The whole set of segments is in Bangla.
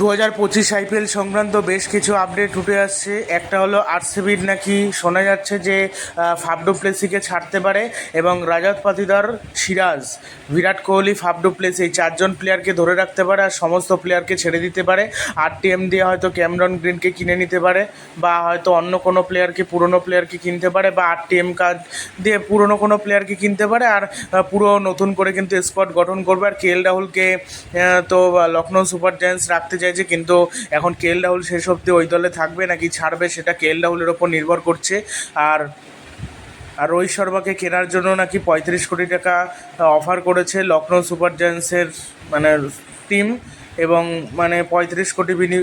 দু হাজার পঁচিশ আইপিএল সংক্রান্ত বেশ কিছু আপডেট উঠে আসছে। একটা হলো আরসিবির নাকি শোনা যাচ্ছে যে ফাফডু প্লেসিকে ছাড়তে পারে এবং Rajat Patidar Siraj, Virat Kohli Faf du Plessis, এই চারজন প্লেয়ারকে ধরে রাখতে পারে আর সমস্ত প্লেয়ারকে ছেড়ে দিতে পারে। আর টিএম দিয়ে হয়তো ক্যামরন গ্রিনকে কিনে নিতে পারে বা হয়তো অন্য কোনো প্লেয়ারকে পুরনো প্লেয়ারকে কিনতে পারে বা আর টিএম কার্ড দিয়ে পুরনো কোনো প্লেয়ারকে কিনতে পারে আর পুরো নতুন করে কিন্তু স্কোয়াড গঠন করবে। আর কে এল রাহুলকে তো লখনৌ সুপার জায়ান্টস রাখতে চাইছে কিন্তু এখন কে এল রাহুল শেষ অবধি ওই দলে থাকবে নাকি ছাড়বে সেটা কে এল রাহুলের ওপর নির্ভর করছে। আর আর রোহিত শর্মাকে কেনার জন্য নাকি পঁয়ত্রিশ কোটি টাকা অফার করেছে লখনৌ সুপার জায়ান্টসের মানে টিম এবং মানে পঁয়ত্রিশ কোটি বিনি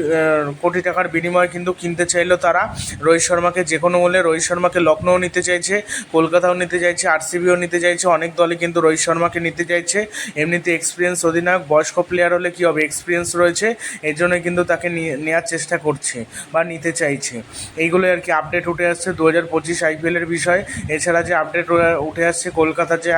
কোটি টাকার বিনিময়ে কিন্তু কিনতে চাইলো তারা। রোহিত শর্মাকে যে কোনো মূল্যে, রোহিত শর্মাকে লখনৌ নিতে চাইছে, কলকাতাও নিতে চাইছে, আরসিবিও নিতে চাইছে, অনেক দলে কিন্তু রোহিত শর্মাকে নিতে চাইছে। এমনিতে এক্সপিরিয়েন্স অধিনায়ক, বয়স্ক প্লেয়ার হলে কী হবে? এক্সপিরিয়েন্স রয়েছে, এর জন্যই কিন্তু তাকে নেওয়ার চেষ্টা করছে বা নিতে চাইছে। এইগুলো আর কি আপডেট উঠে আসছে দু হাজার পঁচিশ আইপিএলের বিষয়। এছাড়া যে আপডেট উঠে আসছে কলকাতা যে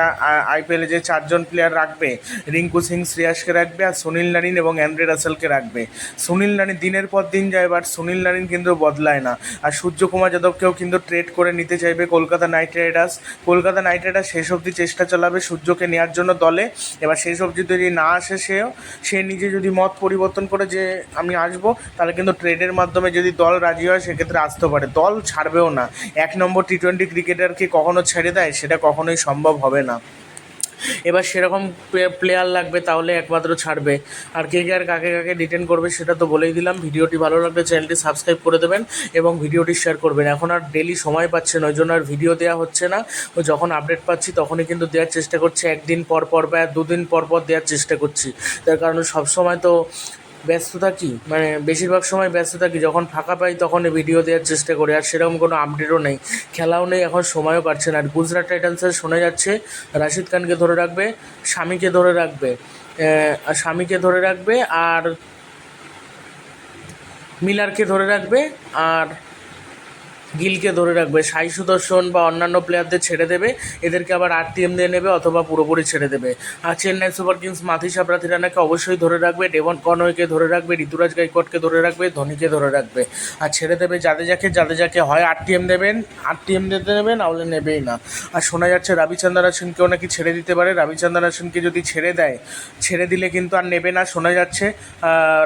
আইপিএলে যে চারজন প্লেয়ার রাখবে, রিঙ্কু সিং, শ্রেয়াসকে রাখবে আর সুনীল নারিন এবং অ্যান্ড্রে রাসেলকে রাখবে। সুনীল নারিন দিনের পর দিন যায় বাট সুনীল নারিন কিন্তু বদলায় না। আর সূর্যকুমার যাদবকেও কিন্তু ট্রেড করে নিতে চাইবে Kolkata Knight Riders. Kolkata Knight Riders শেষ অবধি চেষ্টা চালাবে সূর্যকে নেওয়ার জন্য দলে। এবার শেষ অবধি যদি না আসে সেও, সে নিজে যদি মত পরিবর্তন করে যে আমি আসব, তাহলে কিন্তু ট্রেডের মাধ্যমে যদি দল রাজি হয়, সেক্ষেত্রে আসতে পারে। দল ছাড়বেও না। এক নম্বর টি টোয়েন্টি ক্রিকেটারকে কখনো ছেড়ে দেয়, সেটা কখনোই সম্ভব হবে না। এবার সেরকম প্লেয়ার লাগবে তাহলে একমাত্র ছাড়বে। আর কে কে আর কাকে কাকে ডিটেন করবে সেটা তো বলেই দিলাম। ভিডিওটি ভালো লাগলে চ্যানেলটি সাবস্ক্রাইব করে দেবেন এবং ভিডিওটি শেয়ার করবেন। এখন আর ডেলি সময় পাচ্ছেন ওই জন্য আর ভিডিও দেওয়া হচ্ছে না। যখন আপডেট পাচ্ছি তখনই কিন্তু দেওয়ার চেষ্টা করছি। একদিন পর পর বা দুদিন পর পর দেওয়ার চেষ্টা করছি। তার কারণে সবসময় তো ব্যস্ত থাকি মানে বেশিরভাগ সময় ব্যস্ত থাকি যখন ফাঁকা পাই তখন ভিডিও দেওয়ার চেষ্টা করি, আর সেরকম কোনো আপডেটও নেই। খেলাও নেই, এখন সময়ও পাচ্ছে না। আর গুজরাট টাইটান্সের শোনা যাচ্ছে, রাশিদ খানকে ধরে রাখবে, স্বামীকে ধরে রাখবে স্বামীকে ধরে রাখবে, আর মিলারকে ধরে রাখবে, আর গিলকে ধরে রাখবে। সাই সুদর্শন বা অন্যান্য প্লেয়ারদের ছেড়ে দেবে। এদেরকে আবার আরটিএম দিয়ে নেবে অথবা পুরোপুরি ছেড়ে দেবে। আর চেন্নাই সুপার কিংস মাথি মাথিসা প্রাথিরানাকে অবশ্যই ধরে রাখবে। ডেভন কনওয়েকে ধরে রাখবে। ঋতুরাজ গাইকোয়াডকে ধরে রাখবে। ধোনিকে ধরে রাখবে। আর ছেড়ে দেবে জাদেজাকে। জাদেজাকে হয় আরটিএম দেবেন। আরটিএম দিতে নেবে নাহলে নেবেই না। আর শোনা যাচ্ছে রবিচন্দ্র অশ্বিনকেও নাকি ছেড়ে দিতে পারে। রবিচন্দ্র অশ্বিনকে যদি ছেড়ে দেয়, ছেড়ে দিলে কিন্তু আর নেবে না। শোনা যাচ্ছে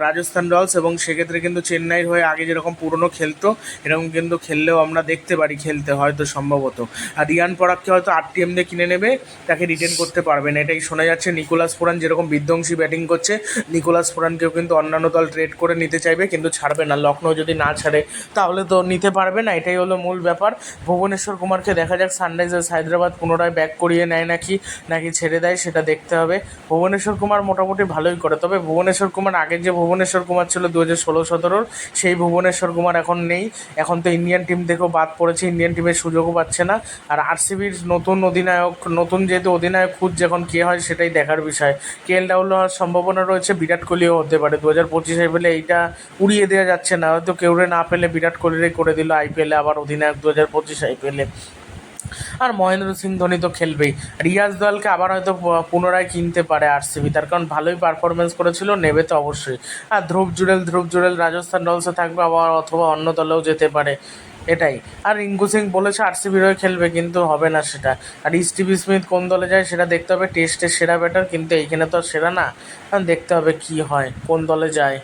রাজস্থান রয়্যালস এবং সেক্ষেত্রে কিন্তু চেন্নাইয়ের হয়ে আগে যেরকম পুরনো খেলতো, এরকম কিন্তু খেললেও আমরা দেখতে পারি খেলতে হয়তো সম্ভবত। আর রিয়ান পরাগকে হয়তো আরটিএম দিয়ে কিনে নেবে, তাকে রিটেন করতে পারবে না। এটাই শোনা যাচ্ছে। নিকোলাস পুরান যেরকম বিধ্বংসী ব্যাটিং করছে, নিকোলাস পুরানকেও কিন্তু অন্যান্য দল ট্রেড করে নিতে চাইবে, কিন্তু ছাড়বে না। লখনৌ যদি না ছাড়ে, তাহলে তো নিতে পারবে না। এটাই হলো মূল ব্যাপার। ভুবনেশ্বর কুমারকে দেখা যাক সানরাইজার্স হায়দ্রাবাদ পুনরায় ব্যাক করিয়ে নেয় নাকি নাকি ছেড়ে দেয়, সেটা দেখতে হবে। ভুবনেশ্বর কুমার মোটামুটি ভালোই করে, তবে ভুবনেশ্বর কুমার, আগের যে ভুবনেশ্বর কুমার ছিল দু হাজার ষোলো সতেরোর, সেই ভুবনেশ্বর কুমার এখন নেই। এখন তো ইন্ডিয়ান টিম থেকেও বাদ পড়েছে ইন্ডিয়ান টিমের সুযোগও পাচ্ছে না। আর আরসিবির নতুন অধিনায়ক, নতুন যেহেতু অধিনায়ক খুঁজ যখন কে হয় সেটাই দেখার বিষয়। কে এল রাহুল হওয়ার সম্ভাবনা রয়েছে, বিরাট কোহলিও হতে পারে। দু হাজার পঁচিশ আইপিএলে এইটা উড়িয়ে দেওয়া যাচ্ছে না, হয়তো কেউরে না পেলে বিরাট কোহলিরে করে দিল আইপিএলে আবার অধিনায়ক দু হাজার পঁচিশ আইপিএলে আর মহেন্দ্র সিং ধোনি তো খেলবেই। রিয়াজ দলকে আবার হয়তো পুনরায় কিনতে পারে আরসিবি তার কারণ ভালোই পারফরমেন্স করেছিল, নেবে তো অবশ্যই। আর ধ্রুব জুড়েল ধ্রুব জুড়েল রাজস্থান রয়্যালসে থাকবে আবার অথবা অন্য দলেও যেতে পারে। এটাই। আর রিঙ্কু সিং বলেছে আরসিবির হয়ে খেলবে, কিন্তু হবে না সেটা। আর স্টিভি স্মিথ কোন দলে যায় সেটা দেখতে হবে, টেস্টের সেরা ব্যাটার কিন্তু এইখানে তো সেরা না। দেখতে হবে কি হয়, কোন দলে যায়।